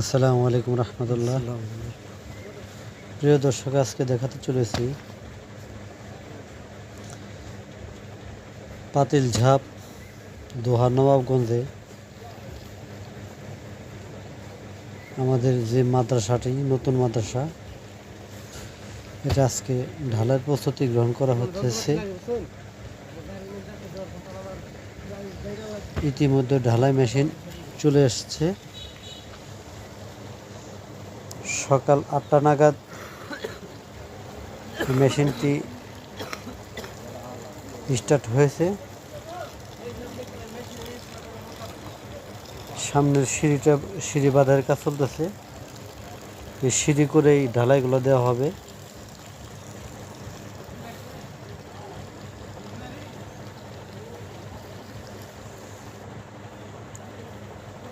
আসসালামু আলাইকুম রহমতুল্লাহ। প্রিয় দর্শক, আজকে দেখাতে চলেছি পাতিল ঝাপ দোহা নবাবগঞ্জে আমাদের যে মাদ্রাসাটি, নতুন মাদ্রাসা, এটা আজকে ঢালাই প্রস্তুতি গ্রহণ করা হচ্ছে। ইতিমধ্যে ঢালাই মেশিন চলে এসছে। সকাল আটটা নাগাদ মেশিনটি স্টার্ট হয়েছে। সামনের সিঁড়িটা, সিঁড়ি বাঁধার কাজ চলতেছে। এই সিঁড়ি করে এই ঢালাইগুলো দেওয়া হবে।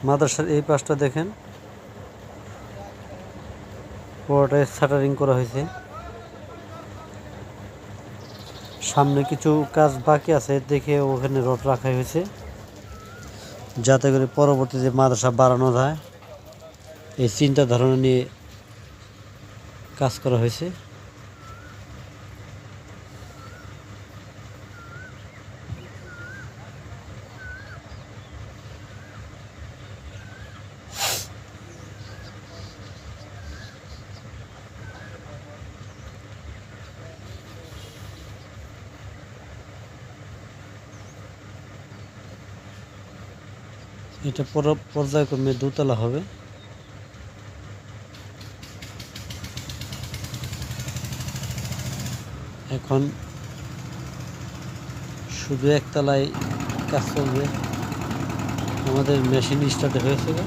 মাদ্রাসার এই পাশটা দেখেন। পুরোটাই শাটারিং করা হয়েছে। সামনে কিছু কাজ বাকি আছে, দেখে ওখানে রড রাখা হয়েছে। যাতে করে পরবর্তীতে মাদ্রাসা বাড়ানো যায়, এই চিন্তা ধারণা নিয়ে কাজ করা হয়েছে। এটা পর- পর্যায়ক্রমে দুতলা হবে। এখন শুধু একতলায় কাজ চলবে। আমাদের মেশিন স্টার্ট হয়েছে গো।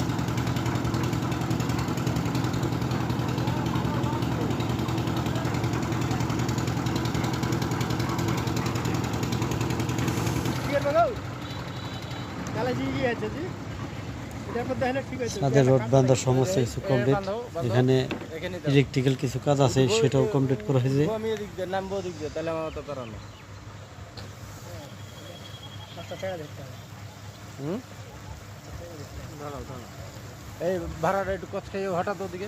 ছাদের রড বাঁধার সমস্ত কিছু কমপ্লিট এখানে ইলেকট্রিক্যাল কিছু কাজ আছে সেটাও কমপ্লিট করা হয়েছে। এই ভাড়াটা একটু কচ খাইয়ে হঠাৎ ওদিকে।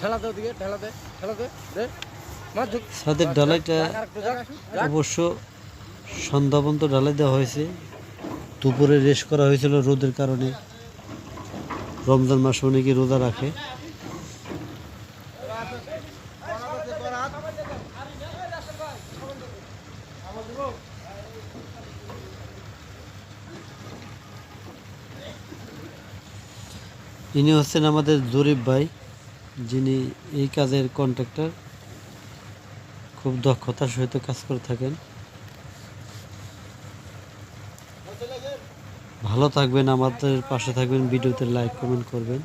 ঠেলা দে ওদিকে ঠেলা দে ঠেলা দে ছাদের ঢালাইটা। অবশ্য সন্ধ্যা পর্যন্ত ঢালাই দেওয়া হয়েছে। দুপুরে রেস্ট করা হয়েছিল রোদের কারণে। রমজান মাসে অনেকে রোজা রাখে। ইনি হচ্ছেন আমাদের জরিফ ভাই, যিনি এই কাজের কন্ট্রাক্টর খুব দক্ষতার সহিত কাজ করে থাকেন। ভালো থাকবেন আমাদের পাশে থাকবেন ভিডিওতে লাইক কমেন্ট করবেন।